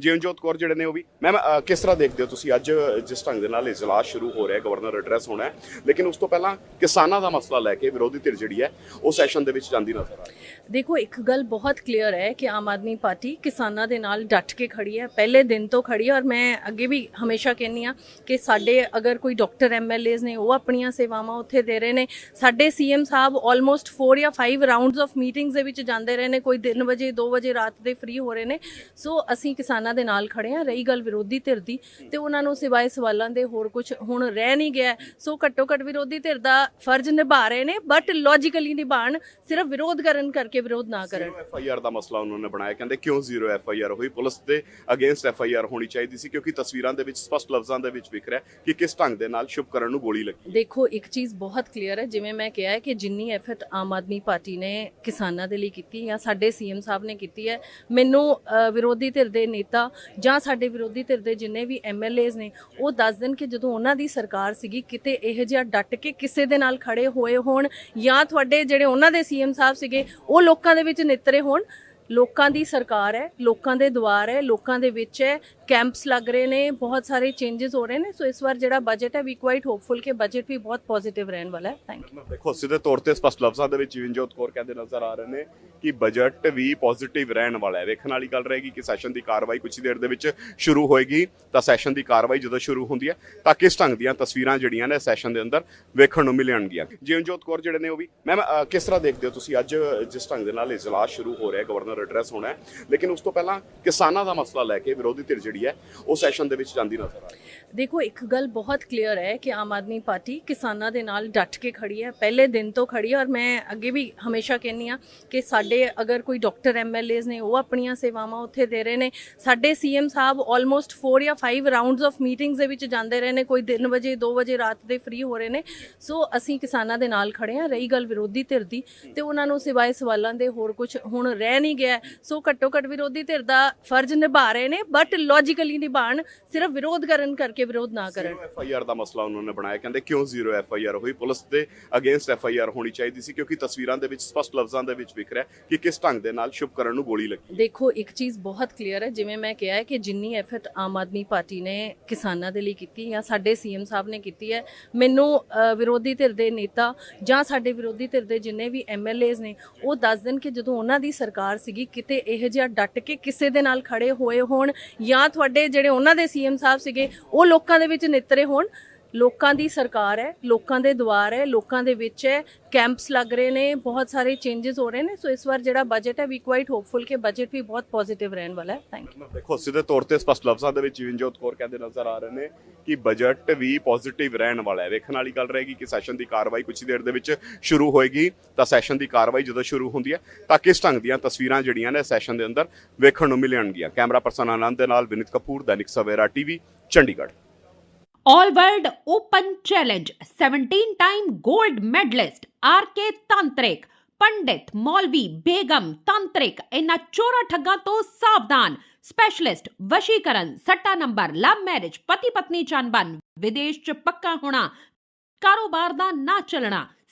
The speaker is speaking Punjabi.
ਜੀਵਨਜੋਤ ਕੌਰ ਜਿਹੜੇ ਨੇ ਉਹ ਵੀ। ਮੈਮ ਕਿਸ ਤਰ੍ਹਾਂ ਦੇਖਦੇ ਹੋ ਤੁਸੀਂ ਅੱਜ ਜਿਸ ਢੰਗ ਦੇ ਨਾਲ ਇਜਲਾਸ ਸ਼ੁਰੂ ਹੋ ਰਿਹਾ ਗਵਰਨਰ ਐਡਰੈਸ ਹੋਣਾ ਹੈ? ਲੇਕਿਨ ਉਸ ਤੋਂ ਪਹਿਲਾਂ ਕਿਸਾਨਾਂ ਦਾ ਮਸਲਾ ਲੈ ਕੇ ਵਿਰੋਧੀ ਧਿਰ ਜਿਹੜੀ ਹੈ, ਉਹ ਸੈਸ਼ਨ ਦੇ ਵਿੱਚ ਜਾਂਦੀ ਨਜ਼ਰ ਆ ਰਹੀ ਹੈ। ਦੇਖੋ, ਇੱਕ ਗੱਲ ਬਹੁਤ ਕਲੀਅਰ ਹੈ ਕਿ ਆਮ ਆਦਮੀ ਪਾਰਟੀ ਕਿਸਾਨਾਂ ਦੇ ਨਾਲ ਡਟ ਕੇ ਖੜੀ ਹੈ। ਪਹਿਲੇ ਦਿਨ ਤੋਂ ਖੜੀ ਹੈ ਔਰ ਮੈਂ ਅੱਗੇ ਵੀ ਹਮੇਸ਼ਾ ਕਹਿੰਨੀ ਆ ਕਿ ਸਾਡੇ ਅਗਰ ਕੋਈ ਡਾਕਟਰ ਐਮਐਲਏਜ਼ ਨੇ, ਉਹ ਆਪਣੀਆਂ ਸੇਵਾਵਾਂ ਉੱਥੇ ਦੇ ਰਹੇ ਨੇ। ਸਾਡੇ ਸੀਐਮ ਸਾਹਿਬ ਆਲਮੋਸਟ 4 ਜਾਂ 5 ਰਾਉਂਡਸ ਆਫ ਮੀਟਿੰਗਸ ਦੇ ਵਿੱਚ ਜਾਂਦੇ ਰਹੇ ਨੇ। ਕੋਈ 3 ਵਜੇ 2 ਵਜੇ, ਰਾਤ ਦੇ ਫ੍ਰੀ ਹੋ ਰਹੇ ਨੇ। ਸੋ ਅਸੀਂ ਕਿਸਾਨਾਂ ਦੇ ਨਾਲ ਖੜੇ ਆ ਰਹੀ ਗੱਲ ਵਿਰੋਧੀ ਧਿਰ ਦੀ ਤੇ ਉਹਨਾਂ ਨੂੰ ਸਿਵਾਏ ਸਵਾਲਾਂ ਦੇ ਹੋਰ ਕੁਝ ਹੁਣ ਰਹਿ ਨਹੀਂ ਗਿਆ। ਸੋ ਘੱਟੋ ਘੱਟ ਵਿਰੋਧੀ ਧਿਰ ਦਾ ਫਰਜ਼ ਨਿਭਾ ਰਹੇ ਨੇ ਬਟ ਲੌਜੀਕਲੀ ਨਿਭਾਣ ਸਿਰਫ ਵਿਰੋਧ ਕਰਨ ਕਰਕੇ ਵਿਰੋਧ ਨਾ ਕਰਨ। ਐਫ ਆਈ ਆਰ ਦਾ ਮਸਲਾ ਉਹਨਾਂ ਨੇ ਬਣਾਇਆ। ਕਹਿੰਦੇ ਕਿਉਂ ਜ਼ੀਰੋ ਐਫ ਆਈ ਆਰ ਹੋਈ? ਪੁਲਿਸ ਦੇ ਅਗੇਂਸਟ ਐਫ ਆਈ ਆਰ ਹੋਣੀ ਚਾਹੀਦੀ ਸੀ ਕਿਉਂਕਿ ਤਸਵੀਰਾਂ ਦੇ ਵਿੱਚ ਸਪਸ਼ਟ ਲਫ਼ਜ਼ਾਂ ਦੇ ਵਿੱਚ ਵਿਖ ਰਿਹਾ ਕਿ ਕਿਸ ਢੰਗ ਦੇ ਨਾਲ ਸ਼ੁਭਕਰਨ ਨੂੰ ਗੋਲੀ ਲੱਗੀ। ਦੇਖੋ ਇੱਕ ਚੀਜ਼ ਬਹੁਤ ਕਲੀਅਰ ਹੈ ਜਿਵੇਂ ਮੈਂ ਕਿਹਾ ਹੈ ਕਿ ਜਿੰਨੀ ਐਫਰਟ ਆਮ ਆਦਮੀ ਪਾਰਟੀ ਨੇ ਕਿਸਾਨਾਂ ਦੇ ਲਈ ਕੀਤੀ ਜਾਂ ਸਾਡੇ ਸੀਐਮ ਸਾਹਿਬ ਨੇ ਕੀਤੀ ਹੈ ਮੈਨੂੰ ਵਿਰੋਧੀ ਧਿਰ ਦੇ ਨੇਤਾ ਜਾਂ ਸਾਡੇ ਵਿਰੋਧੀ ਧਿਰ ਦੇ ਜਿੰਨੇ ਵੀ ਐਮਐਲਏਜ਼ ਨੇ, ਉਹ ਦੱਸ ਦੇਣ ਕਿ ਜਦੋਂ ਉਹਨਾਂ ਦੀ ਸਰਕਾਰ ਸੀਗੀ, ਕਿਤੇ ਇਹ ਜਿਹਾ ਡਟ ਕੇ ਕਿਸੇ ਦੇ ਨਾਲ ਖੜੇ ਹੋਏ ਹੋਣ ਜਾਂ ਤੁਹਾਡੇ ਜਿਹੜੇ ਉਹਨਾਂ ਦੇ ਸੀਐਮ ਸਾਹਿਬ ਸੀਗੇ, ਉਹ ਲੋਕਾਂ ਦੇ ਵਿੱਚ ਨਿਤਰੇ ਹੋਣ ਲੋਕਾਂ ਦੀ ਸਰਕਾਰ ਹੈ, ਲੋਕਾਂ ਦੇ ਦੁਆਰ ਹੈ, ਲੋਕਾਂ ਦੇ ਵਿੱਚ ਹੈ, ਕੈਂਪਸ ਲੱਗ ਰਹੇ ਨੇ, ਬਹੁਤ ਸਾਰੇ ਚੇਂजेस ਹੋ ਰਹੇ ਨੇ, ਸੋ ਇਸ ਵਾਰ ਜਿਹੜਾ ਬਜਟ ਹੈ ਵੀ ਕੁਆਇਟ ਹੋਪਫੁਲ ਕਿ ਬਜਟ ਵੀ ਬਹੁਤ ਪੋਜ਼ਿਟਿਵ ਰਹਿਣ ਵਾਲਾ ਹੈ। ਥੈਂਕ ਯੂ ਦੇਖੋ ਸਿੱਧੇ ਤੌਰ ਤੇ ਸਪਸ਼ਟ ਲਫ਼ਜ਼ਾਂ ਦੇ ਵਿੱਚ ਜੀਵਨਜੋਤ ਕੌਰ ਕਹਿੰਦੇ ਨਜ਼ਰ ਆ ਰਹੇ ਨੇ ਕਿ ਬਜਟ ਵੀ ਪੋਜ਼ਿਟਿਵ ਰਹਿਣ ਵਾਲਾ ਹੈ। ਵੇਖਣ ਵਾਲੀ ਗੱਲ ਰਹੇਗੀ ਕਿ ਸੈਸ਼ਨ ਦੀ ਕਾਰਵਾਈ ਕੁਝ ਦੇਰ ਦੇ ਵਿੱਚ ਸ਼ੁਰੂ ਹੋਏਗੀ। ਤਾਂ ਸੈਸ਼ਨ ਦੀ ਕਾਰਵਾਈ ਜਦੋਂ ਸ਼ੁਰੂ ਹੁੰਦੀ ਹੈ, ਤਾਂ ਕਿਸ ਢੰਗ ਦੀਆਂ ਤਸਵੀਰਾਂ ਜਿਹੜੀਆਂ ਨੇ ਸੈਸ਼ਨ ਦੇ ਅੰਦਰ ਵੇਖਣ ਨੂੰ ਮਿਲਣਗੀਆਂ? ਜੀਵਨਜੋਤ ਕੌਰ ਜਿਹੜੇ ਨੇ ਉਹ ਵੀ ਮੈਮ ਕਿਸ ਤਰ੍ਹਾਂ ਦੇਖਦੇ ਹੋ ਤੁਸੀਂ ਅੱਜ ਜਿਸ ਢੰਗ ਦੇ ਨਾਲ ਇਜਲਾਸ ਸ਼ੁਰੂ ਹੋ ਰਿਹਾ ਹੈ ਗਵਰਨਰ ਐਡਰੈਸ ਹੋਣਾ ਹੈ। ਲੇਕਿਨ ਉਸ ਤੋਂ ਪਹਿਲਾਂ ਕਿਸਾਨਾਂ ਦਾ ਮਸਲਾ ਲੈ ਕੇ ਵਿਰੋਧੀ ਧਿਰ ਜਿਹੜੀ ਹੈ, ਉਹ ਸੈਸ਼ਨ ਦੇ ਵਿੱਚ ਜਾਂਦੀ ਨਜ਼ਰ ਆ ਰਹੀ ਹੈ। ਦੇਖੋ, ਇੱਕ ਗੱਲ ਬਹੁਤ ਕਲੀਅਰ ਹੈ ਕਿ ਆਮ ਆਦਮੀ ਪਾਰਟੀ ਕਿਸਾਨਾਂ ਦੇ ਨਾਲ ਡਟ ਕੇ ਖੜੀ ਹੈ, ਪਹਿਲੇ ਦਿਨ ਤੋਂ ਖੜੀ ਹੈ ਔਰ ਮੈਂ ਅੱਗੇ ਵੀ ਹਮੇਸ਼ਾ ਕਹਿੰਨੀ ਆ ਕਿ ਸਾਡੇ ਅਗਰ ਕੋਈ ਡਾਕਟਰ ਐਮਐਲਏਜ਼ ਨੇ, ਉਹ ਆਪਣੀਆਂ ਸੇਵਾਵਾਂ ਉੱਥੇ ਦੇ ਰਹੇ ਨੇ। ਸਾਡੇ ਸੀਐਮ ਸਾਹਿਬ ਆਲਮੋਸਟ 4 ਜਾਂ 5 ਰਾਉਂਡਸ ਆਫ ਮੀਟਿੰਗਸ ਦੇ ਵਿੱਚ ਜਾਂਦੇ ਰਹੇ ਨੇ, ਕੋਈ 3 ਵਜੇ 2 ਵਜੇ ਰਾਤ ਦੇ ਫ੍ਰੀ ਹੋ ਰਹੇ ਨੇ। ਸੋ ਅਸੀਂ ਕਿਸਾਨਾਂ ਦੇ ਨਾਲ ਖੜੇ ਆ ਰਹੀ ਗੱਲ ਵਿਰੋਧੀ ਧਿਰ ਦੀ ਤੇ ਉਹਨਾਂ ਨੂੰ ਸਿਵਾਏ ਸਵਾਲਾਂ ਦੇ ਹੋਰ ਕੁਝ ਹੁਣ ਰਹਿ ਨਹੀਂ ਗਿਆ। ਸੋ ਘੱਟੋ ਘੱਟ ਵਿਰੋਧੀ ਧਿਰ ਦਾ ਫਰਜ਼ ਨਿਭਾ ਰਹੇ ਨੇ ਬਟ ਲੌਜੀਕਲੀ ਨਿਭਾਣ ਸਿਰਫ ਵਿਰੋਧ ਕਰਨ ਕਰਕੇ ਵਿਰੋਧ ਨਾ ਕਰਨ। ਐਫ ਆਈ ਆਰ ਦਾ ਮਸਲਾ ਉਹਨਾਂ ਨੇ ਬਣਾਇਆ। ਕਹਿੰਦੇ ਕਿਉਂ ਜ਼ੀਰੋ ਐਫ ਆਈ ਆਰ ਹੋਈ? ਪੁਲਿਸ ਦੇ ਅਗੇਂਸਟ ਐਫ ਆਈ ਆਰ ਹੋਣੀ ਚਾਹੀਦੀ ਸੀ ਕਿਉਂਕਿ ਤਸਵੀਰਾਂ ਦੇ ਵਿੱਚ ਸਪਸ਼ਟ ਲਫ਼ਜ਼ਾਂ ਦੇ ਵਿੱਚ ਵਿਖ ਰਿਹਾ ਕਿ ਕਿਸ ਢੰਗ ਦੇ ਨਾਲ ਸ਼ੁਭਕਰਨ ਨੂੰ ਗੋਲੀ ਲੱਗੀ। ਦੇਖੋ ਇੱਕ ਚੀਜ਼ ਬਹੁਤ ਕਲੀਅਰ ਹੈ ਜਿਵੇਂ ਮੈਂ ਕਿਹਾ ਹੈ ਕਿ ਜਿੰਨੀ ਐਫਰਟ ਆਮ ਆਦਮੀ ਪਾਰਟੀ ਨੇ ਕਿਸਾਨਾਂ ਦੇ ਲਈ ਕੀਤੀ ਜਾਂ ਸਾਡੇ ਸੀਐਮ ਸਾਹਿਬ ਨੇ ਕੀਤੀ ਹੈ ਮੈਨੂੰ ਵਿਰੋਧੀ ਧਿਰ ਦੇ ਨੇਤਾ ਜਾਂ ਸਾਡੇ ਵਿਰੋਧੀ ਧਿਰ ਦੇ ਜਿੰਨੇ ਵੀ ਐਮਐਲਏਜ਼ ਨੇ ਉਹ ਦੱਸ ਦੇਣ ਕਿ ਜਦੋਂ ਉਹਨਾਂ ਦੀ ਸਰਕਾਰ ਸੀਗੀ, ਕਿਤੇ ਇਹ ਜਿਹਾ ਡਟ ਕੇ ਕਿਸੇ ਦੇ ਨਾਲ ਖੜੇ ਹੋਏ ਹੋਣ ਜਾਂ ਤੁਹਾਡੇ ਜਿਹੜੇ ਉਹਨਾਂ ਦੇ ਸੀਐਮ ਸਾਹਿਬ ਸੀਗੇ, ਉਹ ਲੋਕਾਂ ਦੇ ਵਿੱਚ ਨਿਤਰੇ ਹੋਣ। ਲੋਕਾਂ ਦੀ ਸਰਕਾਰ ਹੈ, ਲੋਕਾਂ ਦੇ ਦੁਆਰ ਹੈ, ਲੋਕਾਂ ਦੇ ਵਿੱਚ ਹੈ, ਕੈਂਪਸ ਲੱਗ ਰਹੇ ਨੇ, ਬਹੁਤ ਸਾਰੇ ਚੇਂजेस ਹੋ ਰਹੇ ਨੇ, ਸੋ ਇਸ ਵਾਰ ਜਿਹੜਾ ਬਜਟ ਹੈ ਵੀ ਕੁਆਇਟ ਹੋਪਫੁਲ ਕਿ ਬਜਟ ਵੀ ਬਹੁਤ ਪੋਜ਼ਿਟਿਵ ਰਹਿਣ ਵਾਲਾ ਹੈ। ਥੈਂਕ ਯੂ ਦੇਖੋ ਸਿੱਧੇ ਤੌਰ ਤੇ ਸਪਸ਼ਟ ਲਫ਼ਜ਼ਾਂ ਦੇ ਵਿੱਚ ਜੀਵਨਜੋਤ ਕੌਰ ਕਹਿੰਦੇ ਨਜ਼ਰ ਆ ਰਹੇ ਨੇ ਕਿ ਬਜਟ ਵੀ ਪੋਜ਼ਿਟਿਵ ਰਹਿਣ ਵਾਲਾ ਹੈ। ਵੇਖਣ ਵਾਲੀ ਗੱਲ ਰਹੇਗੀ ਕਿ ਸੈਸ਼ਨ ਦੀ ਕਾਰਵਾਈ ਕੁਝ ਦੇਰ ਦੇ ਵਿੱਚ ਸ਼ੁਰੂ ਹੋਏਗੀ, ਤਾਂ ਸੈਸ਼ਨ ਦੀ ਕਾਰਵਾਈ ਜਦੋਂ ਸ਼ੁਰੂ ਹੁੰਦੀ ਹੈ, ਤਾਂ ਕਿਸ ਢੰਗ ਦੀਆਂ ਤਸਵੀਰਾਂ ਜਿਹੜੀਆਂ ਨੇ ਸੈਸ਼ਨ ਦੇ ਅੰਦਰ ਵੇਖਣ ਨੂੰ ਮਿਲਣਗੀਆਂ? ਕੈਮਰਾ ਪਰਸਨ ਆਨੰਦ ਦੇ ਨਾਲ Vinit Kapoor, Dainik Savera TV, Chandigarh. All world open challenge 17 time gold medallist R K tantrik pandit मौलवी बेगम तांत्रिक इन्ना चोरा ठगा तो सावधान स्पेशलिस्ट वशीकरण सट्टा नंबर लव मैरिज पति पत्नी चानबन विदेश च पक्का होना कारोबार का ना चलना